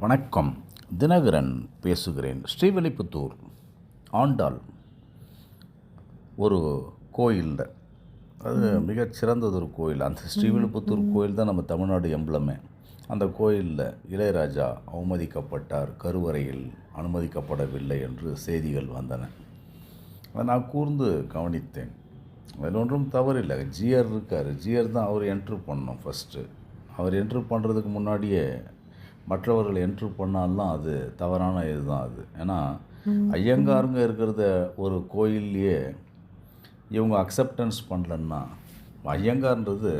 வணக்கம். தினகரன் பேசுகிறேன். ஸ்ரீவில்லிபுத்தூர் ஆண்டாள். ஒரு கோயிலில் அது மிகச் சிறந்ததொரு கோயில். அந்த ஸ்ரீவில்லிபுத்தூர் கோயில் தான் நம்ம தமிழ்நாடு எம்பளமே அந்த கோயிலில் இளையராஜா அவமதிக்கப்பட்டார். கருவறையில் அனுமதிக்கப்படவில்லை என்று செய்திகள் வந்தன. அதை நான் கூர்ந்து கவனித்தேன். அதில் ஒன்றும் தவறில்லை. ஜிஆர் இருக்கார். ஜிஆர் தான் அவர் என்ட்ரு பண்ணணும் ஃபஸ்ட்டு அவர் என்ட்ரு பண்ணுறதுக்கு முன்னாடியே மற்றவர்கள் என்ட்ரு பண்ணாலாம் அது தவறான இதுதான் அது. ஏன்னா ஐயங்காருங்க இருக்கிறத ஒரு கோயில்லையே இவங்க அக்செப்டன்ஸ் பண்ணலன்னா ஐயங்கார்ன்றது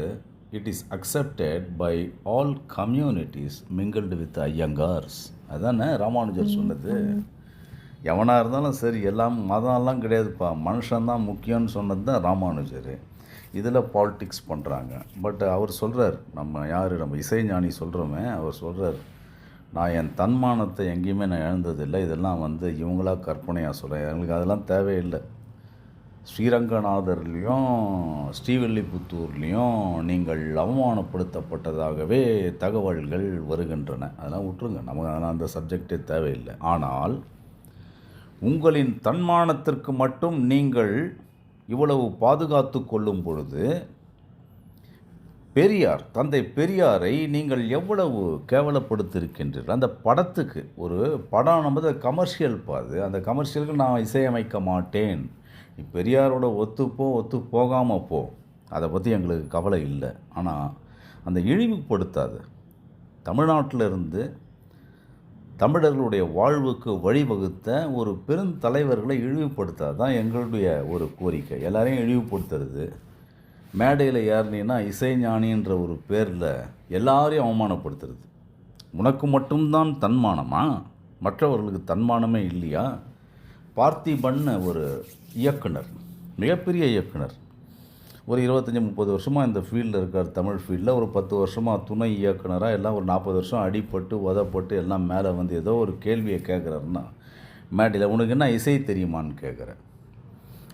it is accepted by all communities mingled with Iyengars. அதானே ராமானுஜர் சொன்னது? எவனாக இருந்தாலும் சரி எல்லாம் மதம்லாம் கிடையாதுப்பா. மனுஷன்தான் முக்கியம்னு சொன்னது தான் ராமானுஜர். இதில் பாலிடிக்ஸ் பண்ணுறாங்க பட் அவர் சொல்கிறார் நம்ம யார் நம்ம இசைஞானி சொல்கிறோமே அவர் சொல்கிறார் நான் என் தன்மானத்தை எங்கேயுமே நான் இழந்ததில்லை. இதெல்லாம் வந்து இவங்களாக கற்பனையாக சொல்கிறேன் எங்களுக்கு அதெல்லாம் தேவையில்லை. ஸ்ரீரங்கநாதர்லேயும் ஸ்ரீவில்லிபுத்தூர்லேயும் நீங்கள் அவமானப்படுத்தப்பட்டதாகவே தகவல்கள் வருகின்றன. அதெல்லாம் விட்டுருங்க. நமக்கு அதெல்லாம் அந்த சப்ஜெக்டே தேவையில்லை. ஆனால் உங்களின் தன்மானத்திற்கு மட்டும் நீங்கள் இவ்வளவு பாதுகாத்து கொள்ளும் பொழுது பெரியார் தந்தை பெரியாரை நீங்கள் எவ்வளவு கேவலப்படுத்தியிருக்கின்றீர்கள்? அந்த படத்துக்கு ஒரு படம் நம்ம கமர்ஷியல் பாது அந்த கமர்ஷியலுக்கு நான் இசையமைக்க மாட்டேன். நீ பெரியாரோட ஒத்துப்போ ஒத்து போகாமல் போ. அதை பற்றி எங்களுக்கு கவலை இல்லை. ஆனால் அந்த இழிவுபடுத்தாது தமிழ்நாட்டிலிருந்து தமிழர்களுடைய வாழ்வுக்கு வழிவகுத்த ஒரு பெருந்தலைவர்களை இழிவுபடுத்தாது. தான் எங்களுடைய ஒரு கோரிக்கை. எல்லாரையும் இழிவுபடுத்துறது. மேடையில் ஏறினீன்னா இசைஞானின்ற ஒரு பேரில் எல்லாரையும் அவமானப்படுத்துறது. உனக்கு மட்டும்தான் தன்மானமா? மற்றவர்களுக்கு தன்மானமே இல்லையா? பார்த்திபன் ஒரு இயக்குனர் மிகப்பெரிய இயக்குனர். ஒரு இருபத்தஞ்சி முப்பது வருஷமாக இந்த ஃபீல்டில் இருக்கார் தமிழ் ஃபீல்டில். ஒரு பத்து வருஷமாக துணை இயக்குனராக எல்லாம் ஒரு நாற்பது வருஷம் அடிப்பட்டு உதப்பட்டு எல்லாம் மேலே வந்து ஏதோ ஒரு கேள்வியை கேட்குறாருன்னா மேடையில் உனக்கு என்ன இசை தெரியுமான்னு கேட்குறேன்.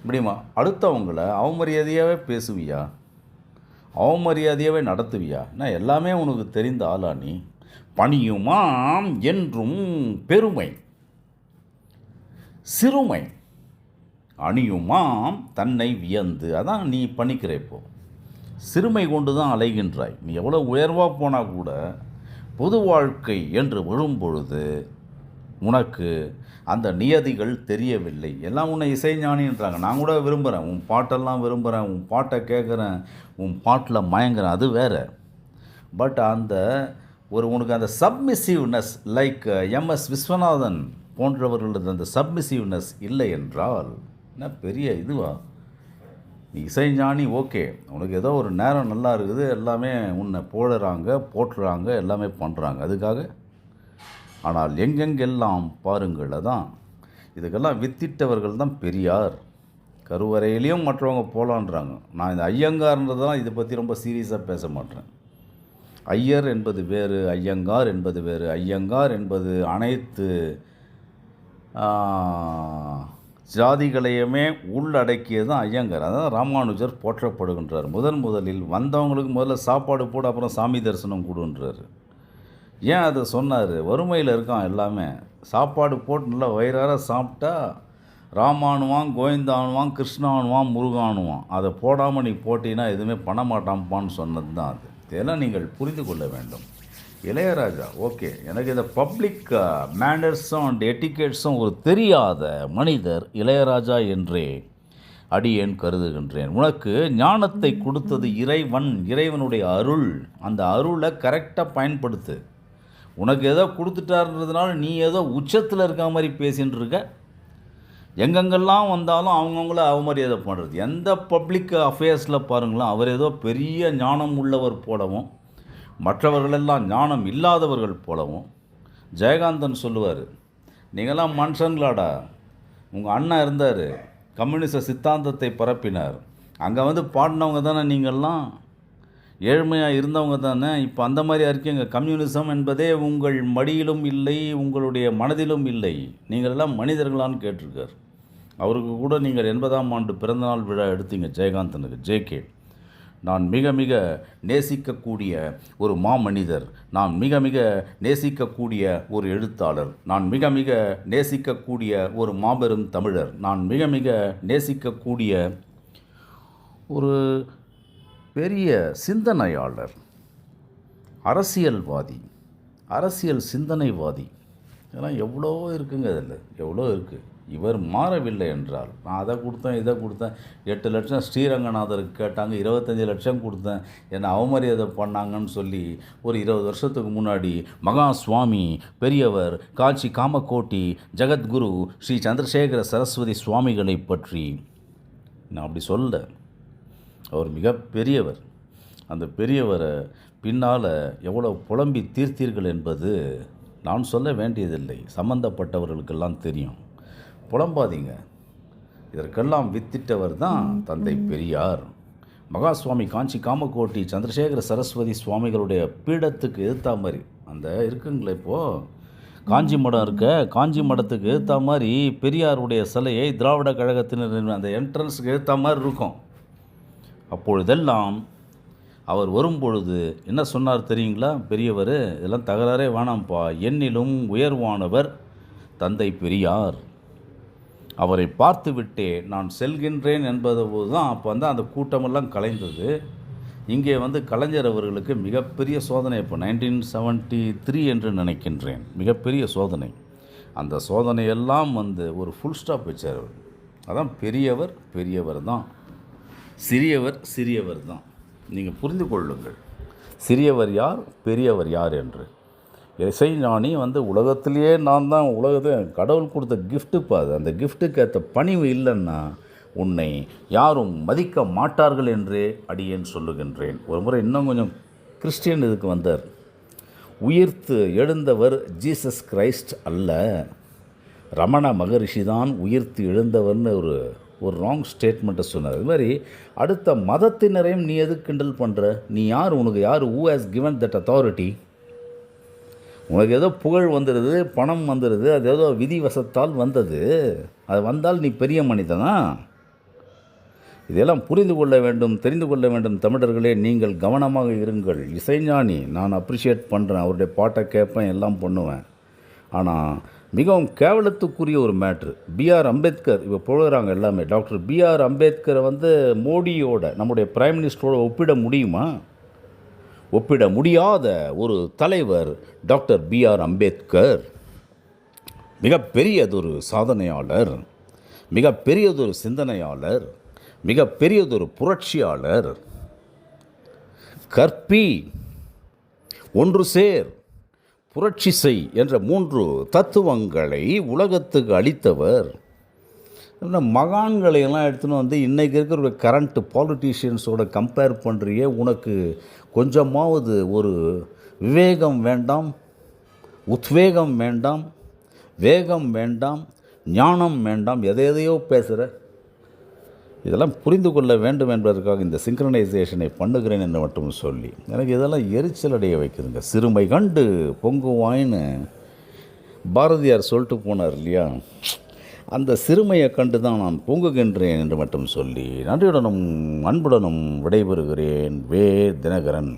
முடியுமா? அடுத்தவங்கள அவமரியாதையாகவே பேசுவியா? அவமரியாதையாகவே நடத்துவியா? நான் எல்லாமே உனக்கு தெரிந்த ஆளா நீ? பணியுமாம் என்றும் பெருமை. சிறுமை. அணியுமாம் தன்னை வியந்து. அதான் நீ பண்ணிக்கிற இப்போ. சிறுமை கொண்டு தான் அலைகின்றாய். நீ எவ்வளோ உயர்வாக போனால் கூட பொது வாழ்க்கை என்று விழும்பொழுது உனக்கு அந்த நியதிகள் தெரியவில்லை. எல்லாம் உன்னை இசைஞானின்றாங்க நான் கூட விரும்புகிறேன் உன் பாட்டெல்லாம் விரும்புகிறேன் உன் பாட்டை கேட்குறேன் உன் பாட்டில் மயங்குறேன். அது வேற. பட் அந்த ஒரு உனக்கு அந்த சப்மிசிவ்னஸ் லைக் எம்எஸ் விஸ்வநாதன் போன்றவர்களது அந்த சப்மிசிவ்னஸ் இல்லை என்றால் என்ன பெரிய இதுவா? நீ இசைஞானி ஓகே உனக்கு ஏதோ ஒரு நேரம் நல்லா இருக்குது. எல்லாமே உன்னை போடுறாங்க போட்டுறாங்க எல்லாமே பண்ணுறாங்க அதுக்காக ஆனால் எங்கெங்கெல்லாம் பாருங்கள் அதான் இதுக்கெல்லாம் வித்திட்டவர்கள் தான் பெரியார். கருவறையிலையும் மற்றவங்க போகலான்றாங்க நான் இந்த ஐயங்கார்ன்றதெல்லாம் இதை பற்றி ரொம்ப சீரியஸாக பேச மாட்டேன். ஐயர் என்பது வேறு ஐயங்கார் என்பது வேறு. ஐயங்கார் என்பது அனைத்து ஜாதிகளையுமே உள்ளடக்கியது தான் ஐயங்கார். அதான் ராமானுஜர் போற்றப்படுகின்றார். முதன் முதலில் வந்தவங்களுக்கு முதல்ல சாப்பாடு போட அப்புறம் சாமி தரிசனம் கொடுன்றார். ஏன் அதை சொன்னார்? வறுமையில் இருக்கான் எல்லாமே. சாப்பாடு போட்டு நல்லா வயிறார சாப்பிட்டா ராமானுவான் கோவிந்தானுவான் கிருஷ்ணானுவான் முருகானுவான். அதை போடாமல் நீ போட்டினா எதுவுமே பண்ண மாட்டாம்ப்பான்னு சொன்னது தான் அது. இதெல்லாம் நீங்கள் புரிந்து கொள்ள வேண்டும். இளையராஜா ஓகே. எனக்கு இந்த பப்ளிக் மேனர்ஸும் அண்ட் எட்டிகேட்ஸும் ஒரு தெரியாத மனிதர் இளையராஜா என்றே அடியேன் கருதுகின்றேன். உனக்கு ஞானத்தை கொடுத்தது இறைவன் இறைவனுடைய அருள். அந்த அருளை கரெக்டாக பயன்படுத்து. உனக்கு ஏதோ கொடுத்துட்டாருன்றதுனால நீ ஏதோ உச்சத்தில் இருக்க மாதிரி பேசின்னு இருக்க. எங்கெங்கெல்லாம் வந்தாலும் அவங்கவுங்கள அவமரியாதை பண்ணுறது எந்த பப்ளிக் அஃபேர்ஸில் பாருங்களேன் அவர் ஏதோ பெரிய ஞானம் உள்ளவர் போலவும் மற்றவர்களெல்லாம் ஞானம் இல்லாதவர்கள் போலவும் ஜெயகாந்தன் சொல்லுவார் நீங்களாம் மனுஷங்களாடா. உங்கள் அண்ணன் இருந்தார் கம்யூனிச சித்தாந்தத்தை பரப்பினார். அங்கே வந்து பாடினவங்க தானே நீங்கள்லாம் ஏழ்மையாக இருந்தவங்க தானே? இப்போ அந்த மாதிரி அறிக்கைங்க கம்யூனிசம் என்பதே உங்கள் மடியிலும் இல்லை உங்களுடைய மனதிலும் இல்லை. நீங்கள் எல்லாம் மனிதர்களான்னு கேட்டிருக்கார். அவருக்கு கூட நீங்கள் எண்பதாம் ஆண்டு பிறந்தநாள் விழா எடுத்தீங்க ஜெயகாந்தனுக்கு ஜேகே நான் மிக மிக நேசிக்கக்கூடிய ஒரு மாமனிதர். நான் மிக மிக நேசிக்கக்கூடிய ஒரு எழுத்தாளர். நான் மிக மிக நேசிக்கக்கூடிய ஒரு மாபெரும் தமிழர். நான் மிக மிக நேசிக்கக்கூடிய ஒரு பெரிய சிந்தனையாளர் அரசியல்வாதி அரசியல் சிந்தனைவாதி. இதெல்லாம் எவ்வளோ இருக்குங்க இதில்? எவ்வளோ இருக்குது இவர் மாறவில்லை என்றால். நான் அதை கொடுத்தேன் இதை கொடுத்தேன். எட்டு லட்சம் ஸ்ரீரங்கநாதருக்கு கேட்டாங்க இருபத்தஞ்சி லட்சம் கொடுத்தேன். என்னை அவமரியாதை பண்ணாங்கன்னு சொல்லி ஒரு இருபது வருஷத்துக்கு முன்னாடி மகா சுவாமி பெரியவர் காட்சி காமக்கோட்டி ஜெகத்குரு ஸ்ரீ சந்திரசேகர சரஸ்வதி சுவாமிகளை பற்றி நான் அப்படி சொல்ல அவர் மிக பெரியவர். அந்த பெரியவரை பின்னால் எவ்வளோ புலம்பி தீர்த்தீர்கள் என்பது நான் சொல்ல வேண்டியதில்லை. சம்பந்தப்பட்டவர்களுக்கெல்லாம் தெரியும். புலம்பாதீங்க. இதற்கெல்லாம் வித்திட்டவர் தான் தந்தை பெரியார். மகா சுவாமி காஞ்சி காமக்கோட்டி சந்திரசேகர சரஸ்வதி சுவாமிகளுடைய பீடத்துக்கு எதிர்த்தா மாதிரி அந்த இருக்குங்களே இப்போது காஞ்சி மடம் இருக்க காஞ்சி மடத்துக்கு ஏற்ற மாதிரி பெரியாருடைய சிலையை திராவிட கழகத்தினர் அந்த என்ட்ரன்ஸுக்கு ஏற்ற மாதிரி இருக்கும். அப்பொழுதெல்லாம் அவர் வரும்பொழுது என்ன சொன்னார் தெரியுங்களா? பெரியவர் இதெல்லாம் தகராறே வேணாம்ப்பா. என்னிலும் உயர்வானவர் தந்தை பெரியார். அவரை பார்த்து விட்டே நான் செல்கின்றேன் என்பது போது தான் அப்போ வந்து அந்த கூட்டமெல்லாம் கலைந்தது. இங்கே வந்து கலைஞர் அவர்களுக்கு மிகப்பெரிய சோதனை. இப்போ நைன்டீன் செவன்ட்டி த்ரீ என்று நினைக்கின்றேன். மிகப்பெரிய சோதனை. அந்த சோதனையெல்லாம் வந்து ஒரு ஃபுல் ஸ்டாப் வச்சார் அவர். அதான் பெரியவர் பெரியவர் தான். சிறியவர் சிறியவர் தான். நீங்கள் புரிந்து கொள்ளுங்கள். சிறியவர் யார்? பெரியவர் யார் என்று. இசை ஞானி வந்து உலகத்திலேயே நான் தான் உலகத்தை கடவுள் கொடுத்த கிஃப்ட்டுப்பா அது. அந்த கிஃப்ட்டுக்கு ஏற்ற பணிவு இல்லைன்னா உன்னை யாரும் மதிக்க மாட்டார்கள் என்றே அடியேன் சொல்லுகின்றேன். ஒரு முறை இன்னும் கொஞ்சம் கிறிஸ்டியன் இதுக்கு வந்தார். உயிர்த்து எழுந்தவர் ஜீசஸ் கிரைஸ்ட் அல்ல. ரமண மகரிஷி தான் உயிர்த்து எழுந்தவர்னு ஒரு ஒரு ராங் ஸ்டேட்மெண்ட்டை சொன்னார். அது மாதிரி அடுத்த மதத்தினரையும் நீ எது கிண்டல் பண்ணுற நீ யார்? உனக்கு யார்? Who has given that authority உனக்கு ஏதோ புகழ் வந்துடுது பணம் வந்துடுது அது ஏதோ விதி வசத்தால் வந்தது. அது வந்தால் நீ பெரிய மனிதனா? இதெல்லாம் புரிந்து கொள்ள வேண்டும் தெரிந்து கொள்ள வேண்டும் தமிழர்களே நீங்கள் கவனமாக இருங்கள். இசைஞானி நான் அப்ரிஷியேட் பண்ணுறேன் அவருடைய பாட்டை கேட்பேன் எல்லாம் பண்ணுவேன். ஆனால் மிகவும் கேவலத்துக்குரிய ஒரு மேட்ரு பிஆர் அம்பேத்கர் இப்போ புகழுறாங்க எல்லாமே. டாக்டர் பிஆர் அம்பேத்கரை வந்து மோடியோட நம்முடைய பிரைம் மினிஸ்டரோட ஒப்பிட முடியுமா? ஒப்பிட முடியாத ஒரு தலைவர் டாக்டர் பிஆர் அம்பேத்கர். மிகப்பெரியதொரு சாதனையாளர் மிகப்பெரியதொரு சிந்தனையாளர் மிகப்பெரியதொரு புரட்சியாளர். கற்பி ஒன்று சேர் புரட்சி செய் என்ற மூன்று தத்துவங்களை உலகத்துக்கு அளித்தவர். இந்த மகான்களை எல்லாம் எடுத்துன்னு வந்து இன்றைக்கி இருக்கிற கரண்ட் பாலிட்டிஷியன்ஸோட கம்பேர் பண்ணுறியே உனக்கு கொஞ்சமாவது ஒரு விவேகம் வேண்டாம் உத்வேகம் வேண்டாம் வேகம் வேண்டாம் ஞானம் வேண்டாம் எதை எதையோ பேசுகிற இதெல்லாம் புரிந்து கொள்ள வேண்டும் என்பதற்காக இந்த சிங்க்ரனைசேஷனை பண்ணுகிறேன் என்று மட்டும் சொல்லி எனக்கு இதெல்லாம் எரிச்சல் அடைய வைக்குதுங்க. சிறுமை கண்டு பொங்குவாயின்னு பாரதியார் சொல்லிட்டு போனார் இல்லையா? அந்த சிறுமையை கண்டு தான் நான் பொங்குகின்றேன் என்று மட்டும் சொல்லி நன்றியுடனும் அன்புடனும் விடைபெறுகிறேன் வே தினகரன்.